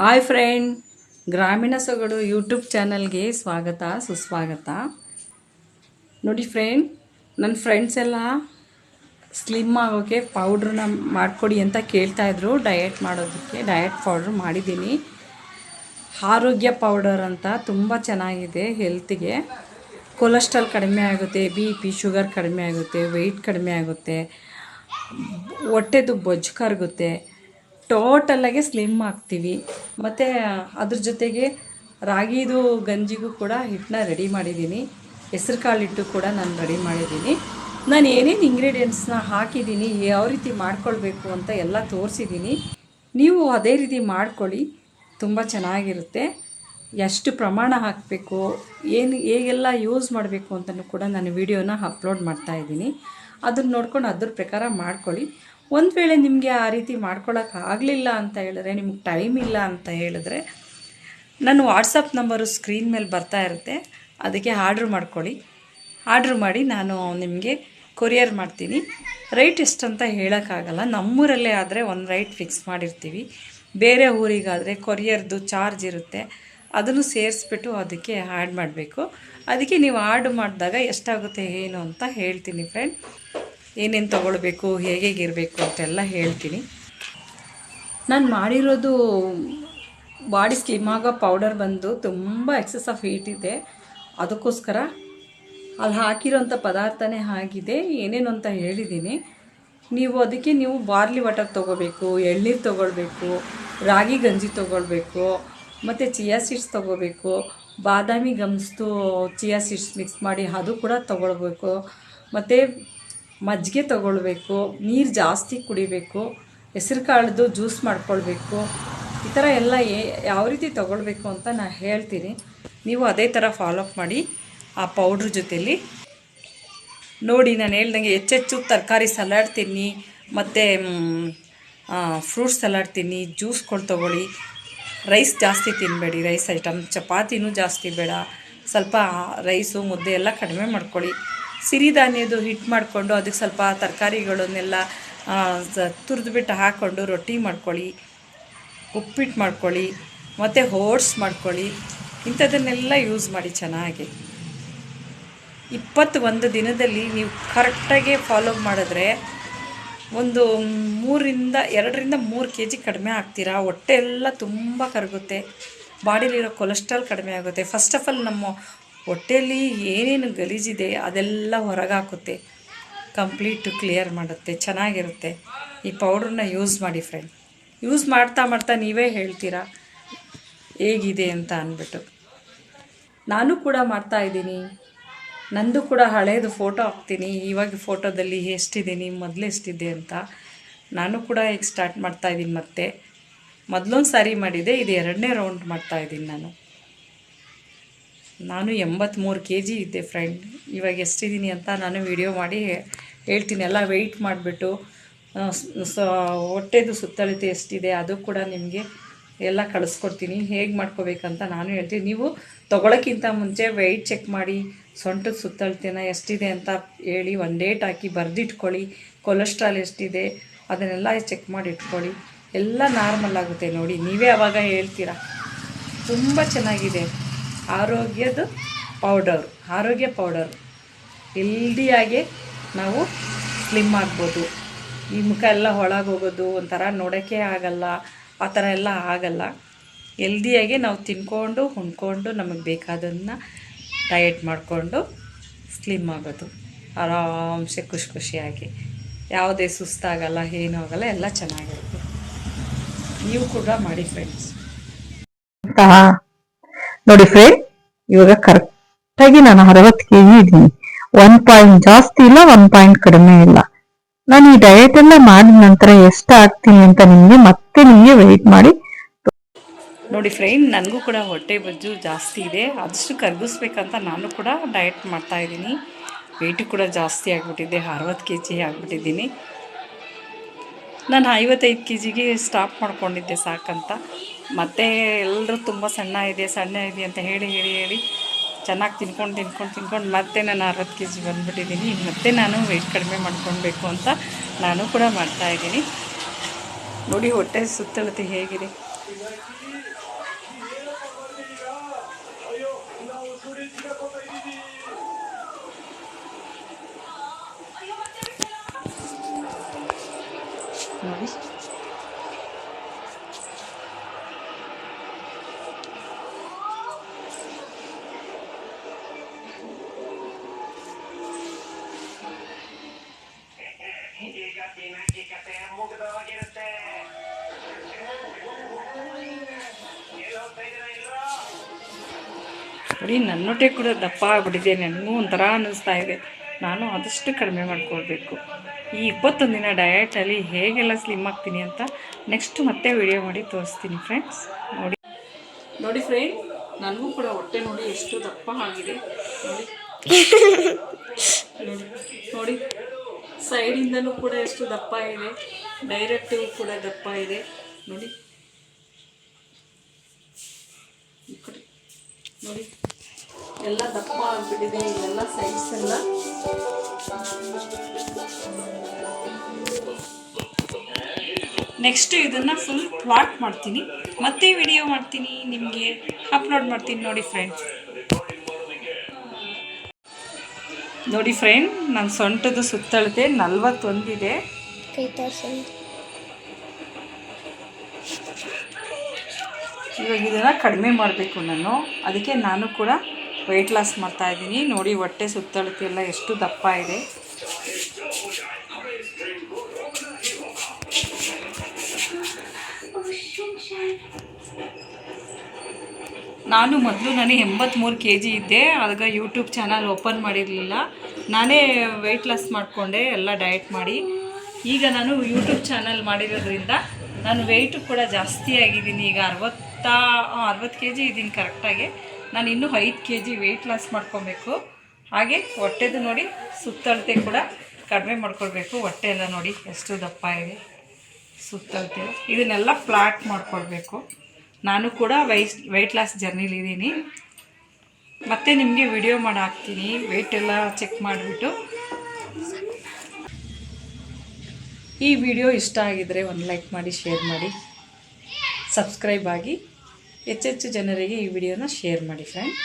Hi friend, ಗ್ರಾಮೀಣ ಸೊಗಡು YouTube ಚಾನಲ್ಗೆ ಸ್ವಾಗತ, ಸುಸ್ವಾಗತ. ನೋಡಿ ಫ್ರೆಂಡ್ ನನ್ನ ಫ್ರೆಂಡ್ಸ್ ಎಲ್ಲ ಸ್ಲಿಮ್ ಆಗೋಕ್ಕೆ ಪೌಡ್ರನ್ನ ಮಾಡಿಕೊಡಿ ಅಂತ ಕೇಳ್ತಾಯಿದ್ರು ಡಯಟ್ ಮಾಡೋದಕ್ಕೆ ಡಯಟ್ ಪೌಡ್ರ್ ಮಾಡಿದ್ದೀನಿ. ಆರೋಗ್ಯ ಪೌಡರ್ ಅಂತ ತುಂಬ ಚೆನ್ನಾಗಿದೆ ಹೆಲ್ತಿಗೆ ಕೊಲೆಸ್ಟ್ರಾಲ್ ಕಡಿಮೆ ಆಗುತ್ತೆ ಬಿ ಪಿ ಶುಗರ್ ಕಡಿಮೆ ಆಗುತ್ತೆ ವೆಯ್ಟ್ ಕಡಿಮೆ ಆಗುತ್ತೆ. ಹೊಟ್ಟೆದು ಬೊಜ್ಜು ಕರಗುತ್ತೆ. ಟೋಟಲಾಗಿ ಸ್ಲಿಮ್ ಆಗ್ತೀವಿ. ಮತ್ತು, ಅದ್ರ ಜೊತೆಗೆ ರಾಗಿದು, ಗಂಜಿಗೂ ಕೂಡ ಹಿಟ್ಟನ್ನ ರೆಡಿ ಮಾಡಿದ್ದೀನಿ. ಹೆಸ್ರು ಕಾಳು ಹಿಟ್ಟು ಕೂಡ ನಾನು ರೆಡಿ ಮಾಡಿದ್ದೀನಿ. ನಾನು ಏನೇನು ಇಂಗ್ರೀಡಿಯೆಂಟ್ಸ್ನ ಹಾಕಿದ್ದೀನಿ, ಯಾವ ರೀತಿ ಮಾಡ್ಕೊಳ್ಬೇಕು ಅಂತ ಎಲ್ಲ ತೋರಿಸಿದ್ದೀನಿ. ನೀವು ಅದೇ ರೀತಿ ಮಾಡ್ಕೊಳ್ಳಿ. ತುಂಬ ಚೆನ್ನಾಗಿರುತ್ತೆ. ಎಷ್ಟು ಪ್ರಮಾಣ ಹಾಕಬೇಕು, ಏನು, ಹೇಗೆಲ್ಲ ಯೂಸ್ ಮಾಡಬೇಕು ಅಂತಲೂ ಕೂಡ ನಾನು ವಿಡಿಯೋನ ಅಪ್ಲೋಡ್ ಮಾಡ್ತಾ ಇದ್ದೀನಿ. ಅದನ್ನು ನೋಡ್ಕೊಂಡು ಅದ್ರ ಪ್ರಕಾರ ಮಾಡ್ಕೊಳ್ಳಿ. ಒಂದು ವೇಳೆ ನಿಮಗೆ ಆ ರೀತಿ ಮಾಡ್ಕೊಳ್ಳೋಕೆ ಆಗಲಿಲ್ಲ ಅಂತ ಹೇಳಿದ್ರೆ, ನಿಮ್ಗೆ ಟೈಮ್ ಇಲ್ಲ ಅಂತ ಹೇಳಿದ್ರೆ, ನನ್ನ ವಾಟ್ಸಪ್ ನಂಬರು ಸ್ಕ್ರೀನ್ ಮೇಲೆ ಬರ್ತಾ ಇರುತ್ತೆ. ಅದಕ್ಕೆ ಆರ್ಡ್ರ್ ಮಾಡ್ಕೊಳ್ಳಿ. ಆರ್ಡ್ರ್ ಮಾಡಿ ನಾನು ನಿಮಗೆ ಕೊರಿಯರ್ ಮಾಡ್ತೀನಿ. ರೈಟ್ ಎಷ್ಟಂತ ಹೇಳೋಕ್ಕಾಗಲ್ಲ. ನಮ್ಮೂರಲ್ಲೇ ಆದರೆ ಒಂದು ರೈಟ್ ಫಿಕ್ಸ್ ಮಾಡಿರ್ತೀವಿ. ಬೇರೆ ಊರಿಗಾದರೆ ಕೊರಿಯರ್ದು ಚಾರ್ಜ್ ಇರುತ್ತೆ. ಅದನ್ನು ಸೇರಿಸ್ಬಿಟ್ಟು ಅದಕ್ಕೆ ಆ್ಯಡ್ ಮಾಡಬೇಕು. ಅದಕ್ಕೆ ನೀವು ಆರ್ಡ್ ಮಾಡಿದಾಗ ಎಷ್ಟಾಗುತ್ತೆ, ಏನು ಅಂತ ಹೇಳ್ತೀನಿ ಫ್ರೆಂಡ್ ಏನೇನು ತೊಗೊಳ್ಬೇಕು, ಹೇಗೆ ಇರಬೇಕು ಅಂತೆಲ್ಲ ಹೇಳ್ತೀನಿ. ನಾನು ಮಾಡಿರೋದು ಬಾಡಿ ಸ್ಲಿಮ್ ಆಗೋ ಪೌಡರ್ ಬಂದು ತುಂಬ ಎಕ್ಸಸ್ ಆಫ್ ಹೀಟ್ ಇದೆ. ಅದಕ್ಕೋಸ್ಕರ ಅಲ್ಲಿ ಹಾಕಿರೋಂಥ ಪದಾರ್ಥನೇ ಆಗಿದೆ. ಏನೇನು ಅಂತ ಹೇಳಿದ್ದೀನಿ ನೀವು ಅದಕ್ಕೆ ನೀವು ಬಾರ್ಲಿ ವಾಟರ್ ತೊಗೋಬೇಕು, ಎಳ್ನೀರು ತೊಗೊಳ್ಬೇಕು, ರಾಗಿ ಗಂಜಿ ತೊಗೊಳ್ಬೇಕು, ಮತ್ತು ಚಿಯಾ ಸೀಡ್ಸ್ ತೊಗೋಬೇಕು, ಬಾದಾಮಿ ಗಮ್ಸ್ದು ಚಿಯಾ ಸೀಡ್ಸ್ ಮಿಕ್ಸ್ ಮಾಡಿ ಅದು ಕೂಡ ತೊಗೊಳ್ಬೇಕು. ಮತ್ತು ಮಜ್ಜಿಗೆ ತಗೊಳ್ಬೇಕು, ನೀರು ಜಾಸ್ತಿ ಕುಡಿಬೇಕು, ಹೆಸ್ರು ಕಾಳ್ದು ಜ್ಯೂಸ್ ಮಾಡ್ಕೊಳ್ಬೇಕು, ಈ ಥರ ಎಲ್ಲ ಯಾವ ರೀತಿ ತೊಗೊಳ್ಬೇಕು ಅಂತ ನಾನು ಹೇಳ್ತೀನಿ. ನೀವು ಅದೇ ಥರ ಫಾಲೋಅಪ್ ಮಾಡಿ ಆ ಪೌಡ್ರ್ ಜೊತೆಯಲ್ಲಿ ನೋಡಿ, ನಾನು ಹೇಳ್ದಂಗೆ ಹೆಚ್ಚೆಚ್ಚು ತರಕಾರಿ ಸಲಾಡ್ ತಿನ್ನಿ, ಮತ್ತು ಫ್ರೂಟ್ಸ್ ಸಲಾಡ್ ತಿನ್ನಿ ಜ್ಯೂಸ್ಗಳು ತೊಗೊಳ್ಳಿ. ರೈಸ್ ಜಾಸ್ತಿ ತಿನ್ನಬೇಡಿ ರೈಸ್ ಐಟಮ್ ಚಪಾತಿನೂ ಜಾಸ್ತಿ ಬೇಡ. ಸ್ವಲ್ಪ ರೈಸು ಮುದ್ದೆ ಎಲ್ಲ ಕಡಿಮೆ ಮಾಡ್ಕೊಳ್ಳಿ. ಸಿರಿಧಾನ್ಯದು ಹಿಟ್ಟು ಮಾಡಿಕೊಂಡು ಅದಕ್ಕೆ ಸ್ವಲ್ಪ ತರಕಾರಿಗಳನ್ನೆಲ್ಲ ತುರಿದ್ಬಿಟ್ಟು ಹಾಕ್ಕೊಂಡು ರೊಟ್ಟಿ ಮಾಡ್ಕೊಳ್ಳಿ, ಉಪ್ಪಿಟ್ಟು ಮಾಡ್ಕೊಳ್ಳಿ, ಮತ್ತು ಓಟ್ಸ್ ಮಾಡ್ಕೊಳ್ಳಿ, ಇಂಥದನ್ನೆಲ್ಲ ಯೂಸ್ ಮಾಡಿ ಚೆನ್ನಾಗಿ. ಇಪ್ಪತ್ತು ಒಂದು ದಿನದಲ್ಲಿ ನೀವು ಕರೆಕ್ಟಾಗಿ ಫಾಲೋ ಮಾಡಿದ್ರೆ ಒಂದು ಮೂರಿಂದ, ಎರಡರಿಂದ ಮೂರು ಕೆ ಜಿ ಕಡಿಮೆ ಆಗ್ತೀರಾ? ಹೊಟ್ಟೆ ಎಲ್ಲ ತುಂಬ ಕರಗುತ್ತೆ. ಬಾಡಿಲಿರೋ ಕೊಲೆಸ್ಟ್ರಾಲ್ ಕಡಿಮೆ ಆಗುತ್ತೆ. ಫಸ್ಟ್ ಆಫ್ ಆಲ್ ನಮ್ಮ ಹೊಟ್ಟೆಯಲ್ಲಿ ಏನೇನು ಗಲೀಜಿದೆ ಅದೆಲ್ಲ ಹೊರಗಾಕುತ್ತೆ. ಕಂಪ್ಲೀಟು ಕ್ಲಿಯರ್ ಮಾಡುತ್ತೆ, ಚೆನ್ನಾಗಿರುತ್ತೆ. ಈ ಪೌಡ್ರನ್ನ ಯೂಸ್ ಮಾಡಿ ಫ್ರೆಂಡ್. ಯೂಸ್ ಮಾಡ್ತಾ ಮಾಡ್ತಾ ನೀವೇ ಹೇಳ್ತೀರಾ? ಹೇಗಿದೆ ಅಂತ ಅಂದ್ಬಿಟ್ಟು. ನಾನು ಕೂಡ ಮಾಡ್ತಾ ಇದ್ದೀನಿ. ನಂದು ಕೂಡ ಹಳೇದು ಫೋಟೋ ಹಾಕ್ತೀನಿ. ಇವಾಗ ಫೋಟೋದಲ್ಲಿ ಎಷ್ಟಿದ್ದೀನಿ ಮೊದಲು ಎಷ್ಟಿದೆ ಅಂತ. ನಾನು ಕೂಡ ಈಗ ಸ್ಟಾರ್ಟ್ ಮಾಡ್ತಾಯಿದ್ದೀನಿ ಮತ್ತೆ. ಮೊದಲೊಂದು ಸಾರಿ ಮಾಡಿದೆ, ಇದು ಎರಡನೇ ರೌಂಡ್ ಮಾಡ್ತಾಯಿದ್ದೀನಿ ನಾನು. ನಾನು ಎಂಬತ್ತ್ಮೂರು ಕೆ ಜಿ ಇದ್ದೆ ಫ್ರೆಂಡ್ ಇವಾಗ ಎಷ್ಟಿದ್ದೀನಿ ಅಂತ ನಾನು ವಿಡಿಯೋ ಮಾಡಿ ಹೇಳ್ತೀನಿ. ಎಲ್ಲ ವೆಯ್ಟ್ ಮಾಡಿಬಿಟ್ಟು ಸ ಹೊಟ್ಟೆದು ಸುತ್ತಳತೆ ಎಷ್ಟಿದೆ ಅದು ಕೂಡ ನಿಮಗೆ ಎಲ್ಲ ಕಳಿಸ್ಕೊಡ್ತೀನಿ. ಹೇಗೆ ಮಾಡ್ಕೋಬೇಕಂತ ನಾನು ಹೇಳ್ತೀನಿ. ನೀವು ತೊಗೊಳಕ್ಕಿಂತ ಮುಂಚೆ ವೆಯ್ಟ್ ಚೆಕ್ ಮಾಡಿ, ಸೊಂಟದ ಸುತ್ತಳತೆನ ಎಷ್ಟಿದೆ ಅಂತ ಹೇಳಿ, ಒಂದು ಡೇಟ್ ಹಾಕಿ ಬರೆದಿಟ್ಕೊಳ್ಳಿ. ಕೊಲೆಸ್ಟ್ರಾಲ್ ಎಷ್ಟಿದೆ ಅದನ್ನೆಲ್ಲ ಚೆಕ್ ಮಾಡಿ ಇಟ್ಕೊಳ್ಳಿ ಎಲ್ಲ ನಾರ್ಮಲ್ ಆಗುತ್ತೆ ನೋಡಿ. ನೀವೇ ಅವಾಗ ಹೇಳ್ತೀರಾ. ತುಂಬ ಚೆನ್ನಾಗಿದೆ. ಆರೋಗ್ಯದ ಪೌಡರ್ ಆರೋಗ್ಯ ಪೌಡರ್ ಹೆಲ್ದಿಯಾಗಿ ನಾವು ಸ್ಲಿಮ್ ಆಗ್ಬೋದು. ಈ ಮುಖ ಎಲ್ಲ ಒಳಗೆ ಹೋಗೋದು ಒಂಥರ ನೋಡೋಕ್ಕೆ ಆಗಲ್ಲ, ಆ ಥರ ಎಲ್ಲ ಆಗಲ್ಲ. ಹೆಲ್ದಿಯಾಗಿ ನಾವು ತಿನ್ಕೊಂಡು ಹೊಂದ್ಕೊಂಡು ನಮಗೆ ಬೇಕಾದನ್ನು ಡಯಟ್ ಮಾಡಿಕೊಂಡು ಸ್ಲಿಮ್ ಆಗೋದು. ಆರಾಮ್ಸೆ ಖುಷಿ ಖುಷಿಯಾಗಿ. ಯಾವುದೇ ಸುಸ್ತಾಗಲ್ಲ, ಏನೂ ಆಗಲ್ಲ, ಎಲ್ಲ ಚೆನ್ನಾಗಿರುತ್ತೆ. ನೀವು ಕೂಡ ಮಾಡಿ ಫ್ರೆಂಡ್ಸ್ ನೋಡಿ ಫ್ರೆಂಡ್ ಇವಾಗ ಕರೆಕ್ಟ್ ಆಗಿ ನಾನು ಅರವತ್ತು ಕೆಜಿ ಇದ್ದೀನಿ. ಒನ್ ಪಾಯಿಂಟ್ ಜಾಸ್ತಿ ಇಲ್ಲ ಒನ್ ಪಾಯಿಂಟ್ ಕಡಿಮೆ ಇಲ್ಲ. ನಾನು ಈ ಡಯಟ್ ಎಲ್ಲ ಮಾಡಿದ ನಂತರ ಎಷ್ಟು ಆಗ್ತೀನಿ ಅಂತ ನಿಮಗೆ ಮತ್ತೆ ನಿಮಗೆ ವೆಯ್ಟ್ ಮಾಡಿ. ನೋಡಿ ಫ್ರೆಂಡ್ ನನಗೂ ಕೂಡ ಹೊಟ್ಟೆ ಬಜ್ಜು ಜಾಸ್ತಿ ಇದೆ. ಆದಷ್ಟು ಕರಗಿಸ್ಬೇಕಂತ ನಾನು ಕೂಡ ಡಯಟ್ ಮಾಡ್ತಾ ಇದ್ದೀನಿ. ವೆಯ್ಟು ಕೂಡ ಜಾಸ್ತಿ ಆಗಿಬಿಟ್ಟಿದೆ, ಅರವತ್ತು ಕೆ ಜಿ ಆಗಿಬಿಟ್ಟಿದ್ದೀನಿ. ನಾನು ಐವತ್ತೈದು ಕೆ ಜಿಗೆ ಸ್ಟಾಪ್ ಮಾಡ್ಕೊಂಡಿದ್ದೆ ಸಾಕಂತ. ಮತ್ತೆ ಎಲ್ಲರೂ ತುಂಬ ಸಣ್ಣ ಇದೆ ಸಣ್ಣ ಇದೆ ಅಂತ ಹೇಳಿ ಹೇಳಿ ಹೇಳಿ ಚೆನ್ನಾಗಿ ತಿನ್ಕೊಂಡು ತಿನ್ಕೊಂಡು ತಿನ್ಕೊಂಡು ಮತ್ತೆ ನಾನು ಅರವತ್ತು ಕೆ ಜಿ ಬಂದುಬಿಟ್ಟಿದ್ದೀನಿ ಮತ್ತೆ ನಾನು ವೆಯ್ಟ್ ಕಡಿಮೆ ಮಾಡ್ಕೊಳ್ಬೇಕು ಅಂತ ನಾನು ಕೂಡ ಮಾಡ್ತಾಯಿದ್ದೀನಿ ನೋಡಿ ಹೊಟ್ಟೆ ಸುತ್ತಳತೆ ಹೇಗಿದೆ. ನೋಡಿ. ನೋಡಿ ನನ್ನೊಟ್ಟೆ ಕೂಡ ದಪ್ಪ ಆಗ್ಬಿಟ್ಟಿದೆ ನನಗೂ ಒಂಥರ ಅನ್ನಿಸ್ತಾ ಇದೆ. ನಾನು ಆದಷ್ಟು ಕಡಿಮೆ ಮಾಡ್ಕೊಳ್ಬೇಕು. ಈ ಇಪ್ಪತ್ತೊಂದು ದಿನ ಡಯಟಲ್ಲಿ ಹೇಗೆಲ್ಲ ಸ್ಲಿಮ್ ಆಗ್ತೀನಿ ಅಂತ ನೆಕ್ಸ್ಟ್ ಮತ್ತೆ ವಿಡಿಯೋ ಮಾಡಿ ತೋರಿಸ್ತೀನಿ ಫ್ರೆಂಡ್ಸ್ ನೋಡಿ. ನೋಡಿ ಫ್ರೆಂಡ್ ನನಗೂ ಕೂಡ ಹೊಟ್ಟೆ ನೋಡಿ ಎಷ್ಟು ದಪ್ಪ ಆಗಿದೆ. ನೋಡಿ. ನೋಡಿ. ಸೈಡಿಂದನೂ ಕೂಡ ಎಷ್ಟು ದಪ್ಪ ಇದೆ. ಡೈರೆಕ್ಟು ಕೂಡ ದಪ್ಪ ಇದೆ. ನೋಡಿ. ನೋಡಿ. ಎಲ್ಲ ದಪ್ಪ ಆಗ್ಬಿಟ್ಟಿದೆ ಇಲ್ಲೆಲ್ಲ ಸೈಡ್ಸ್ ಎಲ್ಲ. ನೆಕ್ಸ್ಟ್ ಇದನ್ನು ಫುಲ್ ಪ್ಲಾಟ್ ಮಾಡ್ತೀನಿ. ಮತ್ತೆ ವಿಡಿಯೋ ಮಾಡ್ತೀನಿ ನಿಮಗೆ ಅಪ್ಲೋಡ್ ಮಾಡ್ತೀನಿ ನೋಡಿ ಫ್ರೆಂಡ್ಸ್ ನೋಡಿ ಫ್ರೆಂಡ್ ನನ್ನ ಸೊಂಟದ ಸುತ್ತಳತೆ ನಲ್ವತ್ತೊಂದಿದೆ. ಇವಾಗ ಇದನ್ನು ಕಡಿಮೆ ಮಾಡಬೇಕು ನಾನು. ಅದಕ್ಕೆ ನಾನು ಕೂಡ ವೆಯ್ಟ್ ಲಾಸ್ ಮಾಡ್ತಾ ಇದ್ದೀನಿ. ನೋಡಿ ಹೊಟ್ಟೆ ಸುತ್ತಳತೆ ಎಲ್ಲ ಎಷ್ಟು ದಪ್ಪ ಇದೆ. ನಾನು ಮೊದಲು ನಾನು ಎಂಬತ್ತ್ಮೂರು ಕೆ ಜಿ ಇದ್ದೆ. ಆಗ ಯೂಟ್ಯೂಬ್ ಚಾನಲ್ ಓಪನ್ ಮಾಡಿರಲಿಲ್ಲ. ನಾನೇ ವೆಯ್ಟ್ ಲಾಸ್ ಮಾಡಿಕೊಂಡೆ, ಎಲ್ಲ ಡಯಟ್ ಮಾಡಿ. ಈಗ ನಾನು ಯೂಟ್ಯೂಬ್ ಚಾನಲ್ ಮಾಡಿರೋದ್ರಿಂದ ನಾನು ವೆಯ್ಟು ಕೂಡ ಜಾಸ್ತಿ ಆಗಿದ್ದೀನಿ. ಈಗ ಅರವತ್ತ, ಅರವತ್ತು ಕೆ ಜಿ ಇದ್ದೀನಿ ಕರೆಕ್ಟಾಗಿ ನಾನು ಇನ್ನೂ ಐದು ಕೆ ಜಿ ವೆಯ್ಟ್ ಲಾಸ್ ಮಾಡ್ಕೊಬೇಕು. ಹಾಗೆ ಹೊಟ್ಟೆದು ನೋಡಿ ಸುತ್ತಳತೆ ಕೂಡ ಕಡಿಮೆ ಮಾಡ್ಕೊಳ್ಬೇಕು. ಹೊಟ್ಟೆ ಎಲ್ಲ ನೋಡಿ ಎಷ್ಟು ದಪ್ಪ ಇದೆ. ಸುತ್ತಳತೆ. ಇದನ್ನೆಲ್ಲ ಫ್ಲಾಟ್ ಮಾಡ್ಕೊಳ್ಬೇಕು. ನಾನು ಕೂಡ ವೈಸ್ ವೆಯ್ಟ್ ಲಾಸ್ ಜರ್ನಿಲಿದ್ದೀನಿ ಮತ್ತೆ ನಿಮಗೆ ವಿಡಿಯೋ ಮಾಡಿ ಹಾಕ್ತೀನಿ ವೆಯ್ಟ್ ಎಲ್ಲ ಚೆಕ್ ಮಾಡಿಬಿಟ್ಟು. ಈ ವಿಡಿಯೋ ಇಷ್ಟ ಆಗಿದ್ರೆ ಒಂದು ಲೈಕ್ ಮಾಡಿ ಶೇರ್ ಮಾಡಿ. ಸಬ್ಸ್ಕ್ರೈಬ್ ಆಗಿ. ಹೆಚ್ಚೆಚ್ಚು ಜನರಿಗೆ ಈ ವಿಡಿಯೋನ ಶೇರ್ ಮಾಡಿ ಫ್ರೆಂಡ್